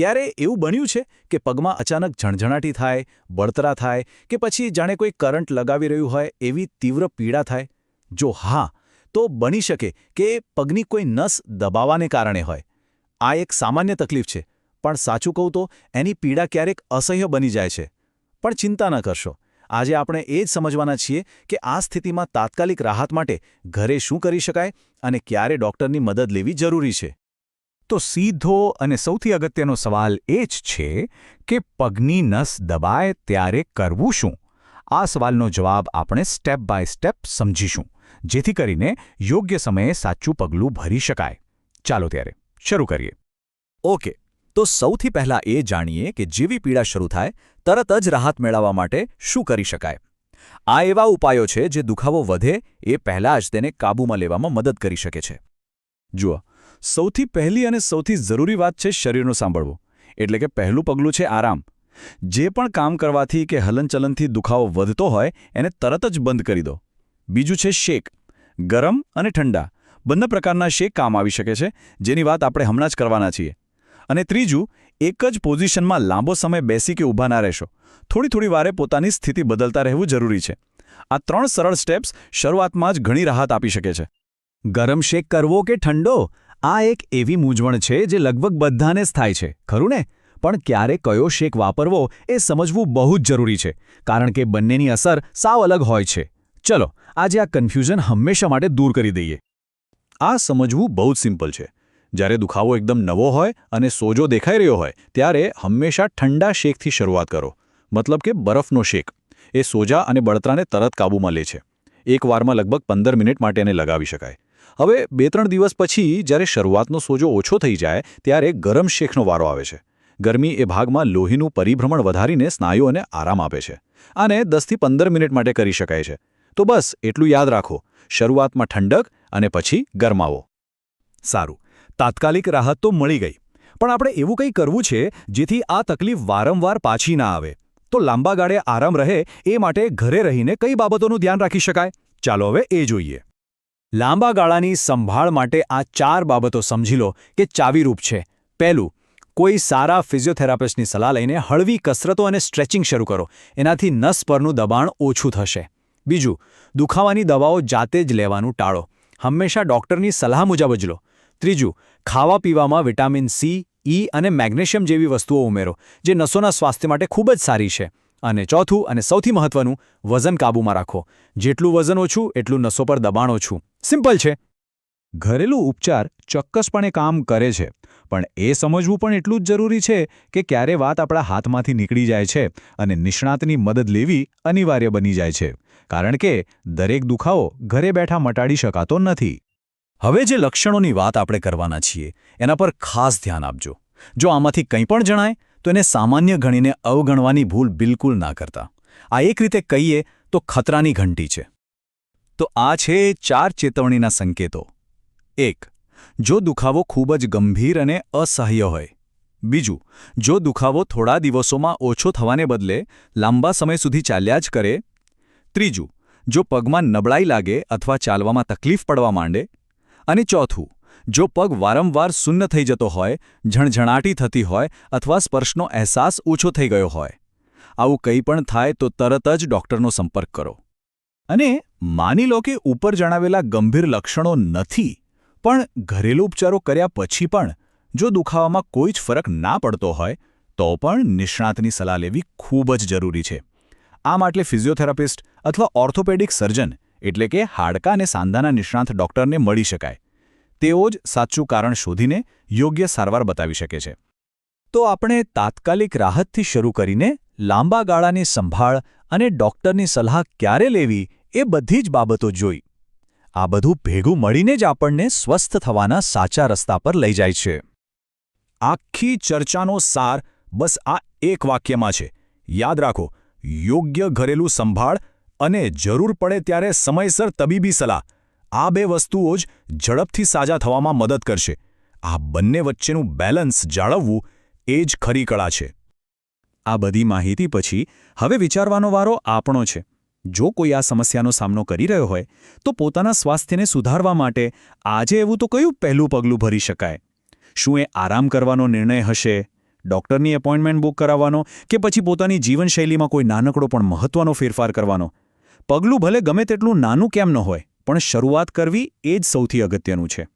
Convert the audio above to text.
ક્યારે એવું બન્યું છે કે પગમાં અચાનક ઝણઝણાટી થાય, બળતરા થાય કે પછી જાણે કોઈ કરંટ લગાવી રહ્યું હોય એવી તીવ્ર પીડા થાય. જો હા, તો બની શકે કે પગની કોઈ નસ દબાવાને કારણે હોય. આ એક સામાન્ય તકલીફ છે, પણ સાચું કહું તો એની પીડા ક્યારેક અસહ્ય બની જાય છે. પણ ચિંતા ન કરશો. આજે આપણે એ જ સમજવાના છીએ કે આ સ્થિતિમાં તાત્કાલિક રાહત માટે ઘરે શું કરી શકાય અને ક્યારે ડૉક્ટરની મદદ લેવી જરૂરી છે. તો સીધો અને સૌથી અગત્યનો સવાલ એ જ છે કે પગની નસ દબાય ત્યારે કરવું શું? આ સવાલનો જવાબ આપણે સ્ટેપ બાય સ્ટેપ સમજીશું, જેથી કરીને યોગ્ય સમયે સાચું પગલું ભરી શકાય. ચાલો ત્યારે, શરૂ કરીએ. ઓકે તો સૌથી પહેલાં એ જાણીએ કે જેવી પીડા શરૂ થાય, તરત જ રાહત મેળવવા માટે શું કરી શકાય? આ એવા ઉપાયો છે જે દુખાવો વધે એ પહેલાં જ તેને કાબૂમાં લેવામાં મદદ કરી શકે છે. જુઓ સૌથી પહેલી અને સૌથી જરૂરી વાત છે શરીરનું સાંભળવું. એટલે કે પહેલું પગલું છે આરામ. જે પણ કામ કરવાથી કે હલનચલનથી દુખાવો વધતો હોય, એને તરત જ બંધ કરી દો. બીજું છે શેક. ગરમ અને ઠંડા. બંને પ્રકારના શેક કામ આવી શકે છે, જેની વાત આપણે હમણાં જ કરવાના છીએ. અને ત્રીજું, એક જ પોઝિશનમાં લાંબો સમય બેસી કે ઊભા ના રહેશો. થોડી થોડી વારે પોતાની સ્થિતિ બદલતા રહેવું જરૂરી છે. આ ત્રણ સરળ સ્ટેપ્સ શરૂઆતમાં જ ઘણી રાહત આપી શકે છે. ગરમ શેક કરવો કે ઠંડો? આ એક એવી મૂંઝવણ છે જે લગભગ બધાને જ થાય છે, ખરું ને? પણ ક્યારે કયો શેક વાપરવો એ સમજવું બહુ જ જરૂરી છે, કારણ કે બંનેની અસર સાવ અલગ હોય છે. ચલો, આજે આ કન્ફ્યુઝન હંમેશા માટે દૂર કરી દઈએ. આ સમજવું બહુ જ સિમ્પલ છે. જ્યારે દુખાવો એકદમ નવો હોય અને સોજો દેખાઈ રહ્યો હોય, ત્યારે હંમેશા ઠંડા શેકથી શરૂઆત કરો. મતલબ કે બરફનો શેક. એ સોજા અને બળતરાને તરત કાબૂમાં લે છે. એક વારમાં લગભગ પંદર મિનિટ માટે એને લગાવી શકાય. હવે બે ત્રણ દિવસ પછી જ્યારે શરૂઆતનો સોજો ઓછો થઈ જાય, ત્યારે ગરમ શેખનો વારો આવે છે. ગરમી એ ભાગમાં લોહીનું પરિભ્રમણ વધારીને સ્નાયુઓને આરામ આપે છે આને દસથી પંદર મિનિટ માટે કરી શકાય છે. તો બસ, એટલું યાદ રાખો. શરૂઆતમાં ઠંડક અને પછી ગરમાવો. સારું. તાત્કાલિક રાહત તો મળી ગઈ. પણ આપણે એવું કંઈ કરવું છે જેથી આ તકલીફ વારંવાર પાછી ના આવે. તો લાંબા ગાળે આરામ રહે એ માટે ઘરે રહીને કઈ બાબતોનું ધ્યાન રાખી શકાય? ચાલો હવે એ જોઈએ. લાંબા ગાળાની સંભાળ માટે આ ચાર બાબતો સમજી લો કે ચાવીરૂપ છે. પહેલું, કોઈ સારા ફિઝિયોથેરાપિસ્ટની સલાહ લઈને હળવી કસરતો અને સ્ટ્રેચિંગ શરૂ કરો. એનાથી નસ પરનું દબાણ ઓછું થશે. બીજું, દુખાવાની દવાઓ જાતે જ લેવાનું ટાળો. હંમેશા ડૉક્ટરની સલાહ મુજબ જ લો. ત્રીજું ખાવા પીવામાં વિટામિન સી, ઈ અને મેગ્નેશિયમ જેવી વસ્તુઓ ઉમેરો, જે નસોના સ્વાસ્થ્ય માટે ખૂબ જ સારી છે. અને ચોથું અને સૌથી મહત્વનું, વજન કાબૂમાં રાખો. જેટલું વજન ઓછું, એટલું નસો પર દબાણ ઓછું. સિમ્પલ છે. ઘરેલું ઉપચાર ચોક્કસપણે કામ કરે છે, પણ એ સમજવું પણ એટલું જ જરૂરી છે કે ક્યારે વાત આપણા હાથમાંથી નીકળી જાય છે અને નિષ્ણાતની મદદ લેવી અનિવાર્ય બની જાય છે, કારણ કે દરેક દુખાવો ઘરે બેઠા મટાડી શકાતો નથી. હવે જે લક્ષણોની વાત આપણે કરવાના છીએ, એના પર ખાસ ધ્યાન આપજો. જો આમાંથી કંઈ પણ જણાય, તો એને સામાન્ય ગણીને અવગણવાની ભૂલ બિલકુલ ના કરતા. આ એક રીતે કહીએ તો ખતરાની ઘંટી છે. તો આ છે ચાર ચેતવણીના સંકેતો. એક, જો દુખાવો ખૂબ જ ગંભીર અને અસહ્ય હોય. બીજું, જો દુખાવો થોડા દિવસોમાં ઓછો થવાને બદલે લાંબા સમય સુધી ચાલ્યા જ કરે. ત્રીજું, જો પગમાં નબળાઈ લાગે અથવા ચાલવામાં તકલીફ પડવા માંડે. અને ચોથું, જો પગ વારંવાર સુન્ન થઈ જતો હોય, ઝણઝણાટી થતી હોય અથવા સ્પર્શનો અહેસાસ ઓછો થઈ ગયો હોય. આવું કંઈ પણ થાય તો તરત જ ડૉક્ટરનો સંપર્ક કરો. અને માની લો કે ઉપર જણાવેલા ગંભીર લક્ષણો નથી, પણ ઘરેલું ઉપચારો કર્યા પછી પણ જો દુખાવામાં કોઈ જ ફરક ના પડતો હોય, તો પણ નિષ્ણાતની સલાહ લેવી ખૂબ જ જરૂરી છે. આ માટે ફિઝિયોથેરાપિસ્ટ અથવા ઓર્થોપેડિક સર્જન એટલે કે હાડકા અને સાંધાના નિષ્ણાંત ડોક્ટરને મળી શકાય. તેઓ જ સાચું કારણ શોધીને યોગ્ય સારવાર બતાવી શકે છે. તો આપણે તાત્કાલિક રાહતથી શરૂ કરીને લાંબા ગાળાની સંભાળ અને ડોક્ટરની સલાહ ક્યારે લેવી એ બધી જ બાબતો જોઈ. આ બધું ભેગું મળીને જ આપણને સ્વસ્થ થવાના સાચા રસ્તા પર લઈ જાય છે. આખી ચર્ચાનો સાર બસ આ એક વાક્યમાં છે. યાદ રાખો, યોગ્ય ઘરેલું સંભાળ અને જરૂર પડે ત્યારે સમયસર તબીબી સલાહ. આ બે વસ્તુઓ જ ઝડપથી સાજા થવામાં મદદ કરશે. આ બંને વચ્ચેનું બેલેન્સ જાળવવું એ જ ખરી કળા છે. આ બધી માહિતી પછી હવે વિચારવાનો વારો આપણો છે. જો કોઈ આ સમસ્યાનો સામનો કરી રહ્યો હોય, તો પોતાના સ્વાસ્થ્યને સુધારવા માટે આજે એવું તો કયું પહેલું પગલું ભરી શકાય? શું એ આરામ કરવાનો નિર્ણય હશે? ડૉક્ટરની એપોઇન્ટમેન્ટ બુક કરાવવાનો કે પછી પોતાની જીવનશૈલીમાં કોઈ નાનકડો પણ મહત્વનો ફેરફાર કરવાનો? પગલું ભલે ગમે તેટલું નાનું કેમ ન હોય, પણ શરૂઆત કરવી એ જ સૌથી અગત્યનું છે.